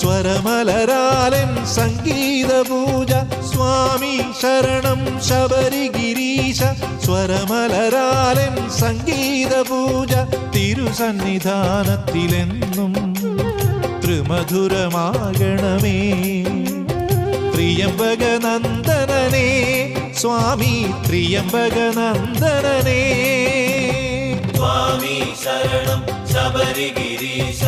സ്വരമലരാലൻ സംഗീത പൂജ സ്വാമി ശരണം ശബരിഗിരീശ സ്വരമലരാലൻ സംഗീത പൂജ തിരുസന്നിധാനത്തിലെന്നും ത്രിമധുരമാകണമേ. ത്രിയംബകനന്ദനനേ സ്വാമി ത്രിയംബകനന്ദനനേ. സ്വാമി ശരണം ശബരിഗിരീശ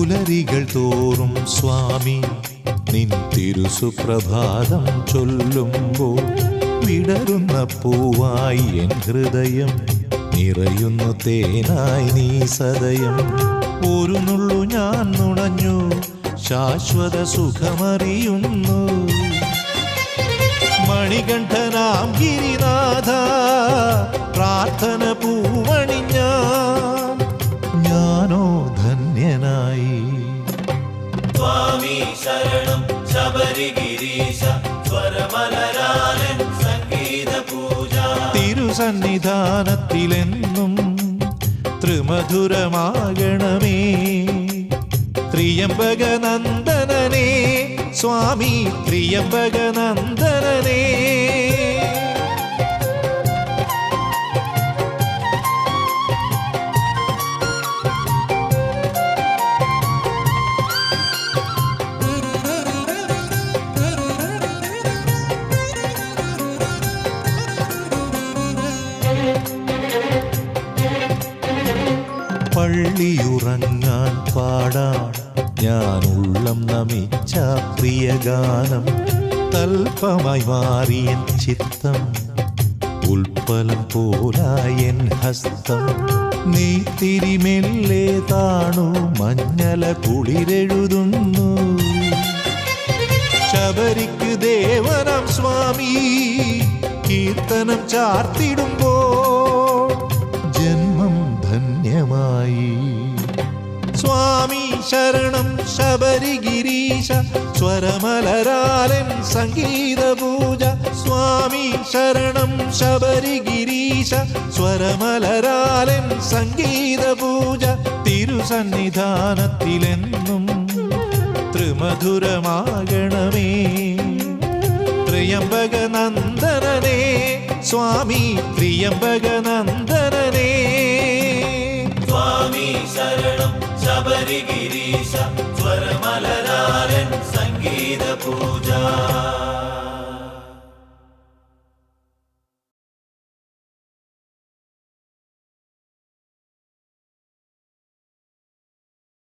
പുലരികൾ തോറും സ്വാമി നിൻ തിരുസുപ്രഭാതം ചൊല്ലുമ്പോൾ വിടരുന്ന പൂവായി എൻ ഹൃദയം നിറയുന്നു തേനായി നീ സദയം. ഒരു നുള്ളു ഞാൻ നുണഞ്ഞു ശാശ്വത സുഖമറിയുന്നു. മണികണ്ഠനാം ശബരിഗിരീശ സംഗീത പൂജ തിരുസന്നിധാനത്തിലെന്നും ത്രിമധുരമാകണമേ. ത്രിയംബകനന്ദനനേ സ്വാമി ത്രിയംബകനന്ദനനേ. പള്ളിയുറങ്ങാൻ പാടാൻ ഞാൻ ഉള്ളം നമിച്ച പ്രിയഗാനം തൽപ്പമായി മാറിയൻ ചിത്തം. ഉൽപ്പലം പോലായൻ ഹസ്തം. നീ തിരിമെല്ലേ താണു മഞ്ഞല കുളിരെഴുതുന്നു. ശബരിക്ക് ദേവനം സ്വാമി കീർത്തനം ചാർത്തിടുമ്പോ ശരണം ശബരിഗിരീശ സ്വരമലരാലൻ സംഗീത പൂജ സ്വാമി ശരണം ശബരിഗിരീശ സ്വരമലരാലൻ സംഗീത പൂജ തിരുസന്നിധാനത്തിലെന്നും ത്രിമധുരമാകണമേ. ത്രിയംബകനന്ദനേ സ്വാമി ത്രിയംബകനന്ദനേ സ്വാമി ശരണം ശബരിഗിരീശ സ്വരമലരാലൻ സംഗീത പൂജ